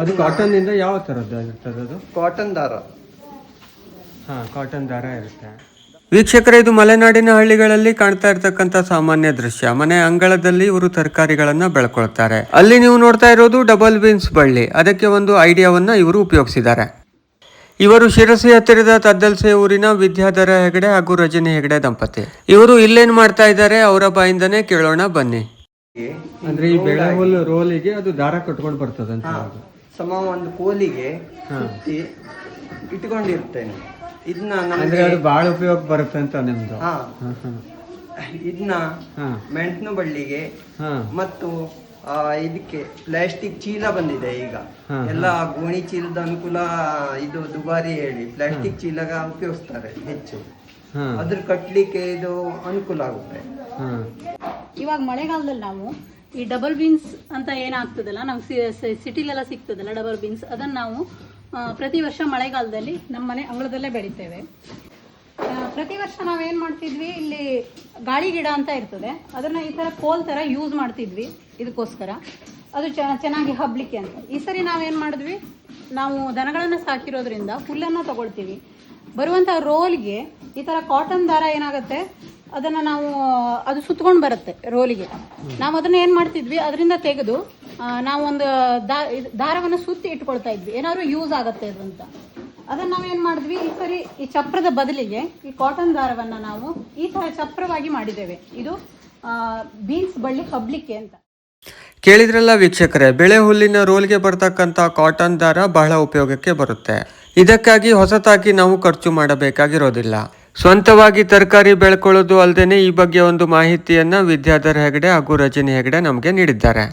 ಅದು ಕಾಟನ್ ಇಂದ ಯಾವ ತರದ್ದು ಇರ್ತದೆ ಅದು? ಕಾಟನ್ ದಾರ. ಹಾ ಕಾಟನ್ ದಾರ ಇರುತ್ತೆ. ವೀಕ್ಷಕರೇ ಇದು ಮಲೆನಾಡಿನ ಹಳ್ಳಿಗಳಲ್ಲಿ ಕಾಣ್ತಾ ಇರತಕ್ಕಂತ ಸಾಮಾನ್ಯ ದೃಶ್ಯ. ಮನೆ ಅಂಗಳದಲ್ಲಿ ಇವರು ತರಕಾರಿಗಳನ್ನ ಬೆಳ್ಕೊಳ್ತಾರೆ. ಅಲ್ಲಿ ನೀವು ನೋಡ್ತಾ ಇರೋದು ಡಬಲ್ ಬೀನ್ಸ್ ಬಳ್ಳಿ. ಅದಕ್ಕೆ ಒಂದು ಐಡಿಯಾವನ್ನ ಇವರು ಉಪಯೋಗಿಸಿದ್ದಾರೆ. ಇವರು ಶಿರಸಿ ಹತ್ತಿರದ ತದ್ದಲ್ಸೆ ಊರಿನ ವಿದ್ಯಾಧರ ಹೆಗಡೆ ಹಾಗೂ ರಜನಿ ಹೆಗಡೆ ದಂಪತಿ. ಇವರು ಇಲ್ಲೇನ್ ಮಾಡ್ತಾ ಇದ್ದಾರೆ ಅವರ ಬಾಯಿಂದನೇ ಕೇಳೋಣ ಬನ್ನಿ. ಅಂದ್ರೆ ಈ ಬೆಳೆ ರೋಲಿಗೆ ಅದು ದಾರ ಕಟ್ಕೊಂಡು ಬರ್ತದಂತ ಸಮ ಒಂದು ಕೋಲಿಗೆ ಸುತ್ತಿ ಇಟ್ಕೊಂಡಿರ್ತೇನೆ. ಇದನ್ನ ನಮಗೆ ಅದು ಬಹಳ ಉಪಯೋಗ ಬರುತ್ತೆ ಅಂತ ನಿಮ್ದು. ಹಾ. ಇದನ್ನ ಮೆಂಟ್ನು ಬಳ್ಳಿಗೆ ಮತ್ತು ಆ, ಇದಕ್ಕೆ ಪ್ಲಾಸ್ಟಿಕ್ ಚೀಲ ಬಂದಿದೆ ಈಗ. ಎಲ್ಲ ಗೋಣಿ ಚೀಲದ ಅನುಕೂಲ ಇದು ದುಬಾರಿ ಹೇಳಿ. ಪ್ಲಾಸ್ಟಿಕ್ ಚೀಲಗ ಉಪಯೋಗಿಸ್ತಾರೆ ಹೆಚ್ಚು. ಹಾ. ಅದ್ರ ಕಟ್ಲಿಕ್ಕೆ ಇದು ಅನುಕೂಲ ಆಗುತ್ತೆ. ಹಾ. ಇವಾಗ ಮಳೆಗಾಲದಲ್ಲಿ ನಾವು ಈ ಡಬಲ್ ಬೀನ್ಸ್ ಅಂತ ಏನಾಗ್ತದಲ್ಲ ನಾವು ಸಿಟಿಲೆಲ್ಲ ಸಿಗ್ತದಲ್ಲ ಡಬಲ್ ಬೀನ್ಸ್ ಅದನ್ನ ನಾವು ಪ್ರತಿ ವರ್ಷ ಮಳೆಗಾಲದಲ್ಲಿ ನಮ್ಮ ಮನೆ ಅಂಗಳದಲ್ಲೇ ಬೆಳಿತೇವೆ. ಪ್ರತಿ ವರ್ಷ ನಾವೇನು ಮಾಡ್ತಿದ್ವಿ, ಇಲ್ಲಿ ಗಾಳಿ ಗಿಡ ಅಂತ ಇರ್ತದೆ, ಅದನ್ನ ಈ ತರ ಕೋಲ್ ತರ ಯೂಸ್ ಮಾಡ್ತಿದ್ವಿ, ಇದಕ್ಕೋಸ್ಕರ. ಅದು ಚೆನ್ನಾಗಿ ಹಬ್ಬಲಿಕ್ಕೆ ಅಂತ. ಈ ಸರಿ ನಾವೇನ್ ಮಾಡಿದ್ವಿ, ನಾವು ದನಗಳನ್ನ ಸಾಕಿರೋದ್ರಿಂದ ಹುಲ್ಲನ್ನು ತಗೊಳ್ತೀವಿ. ಬರುವಂತ ರೋಲ್ಗೆ ಈ ತರ ಕಾಟನ್ ದಾರ ಏನಾಗುತ್ತೆ ಅದನ್ನು ನಾವು, ಅದು ಸುತ್ಕೊಂಡು ಬರುತ್ತೆ ರೋಲಿಗೆ. ನಾವು ಅದನ್ನು ಏನು ಮಾಡ್ತಿದ್ವಿ, ಅದರಿಂದ ತೆಗೆದು ನಾವು ಒಂದು ಇದ್- ದಾರವನ್ನು ಸುತ್ತಿ ಇಟ್ಕೊಳ್ತಾ ಇದ್ವಿ. ಏನಾದ್ರು ಯೂಸ್ ಆಗುತ್ತೆ ಅದು ಅಂತ. ಅದನ್ನು ಏನು ಮಾಡಿದ್ವಿ, ಈ ಸರಿ ಈ ಚಪ್ರದ ಬದಲಿಗೆ ಈ ಕಾಟನ್ ದಾರವನ್ನು ನಾವು ಈ ಥರ ಚಪ್ರವಾಗಿ ಮಾಡಿದ್ದೇವೆ. ಇದು ಬೀನ್ಸ್ ಬಳ್ಳಿ ಹಬ್ಲಿಕ್ಕೆ ಅಂತ. ಕೇಳಿದ್ರಲ್ಲ ವೀಕ್ಷಕರೇ, ಬೆಳೆ ಹುಲ್ಲಿನ ರೋಲ್ಗೆ ಬರ್ತಕ್ಕಂಥ ಕಾಟನ್ ದಾರ ಬಹಳ ಉಪಯೋಗಕ್ಕೆ ಬರುತ್ತೆ. ಇದಕ್ಕಾಗಿ ಹೊಸತಾಗಿ ನಾವು ಖರ್ಚು ಮಾಡಬೇಕಾಗಿರೋದಿಲ್ಲ. ಸ್ವಂತವಾಗಿ ತರಕಾರಿ ಬೆಳ್ಕೊಳ್ಳೋದು ಅಲ್ಲದೆ ಈ ಬಗ್ಗೆ ಒಂದು ಮಾಹಿತಿಯನ್ನು ವಿದ್ಯಾಧರ್ ಹೆಗಡೆ ಹಾಗೂ ರಜನಿ ಹೆಗಡೆ ನಮಗೆ ನೀಡಿದ್ದಾರೆ.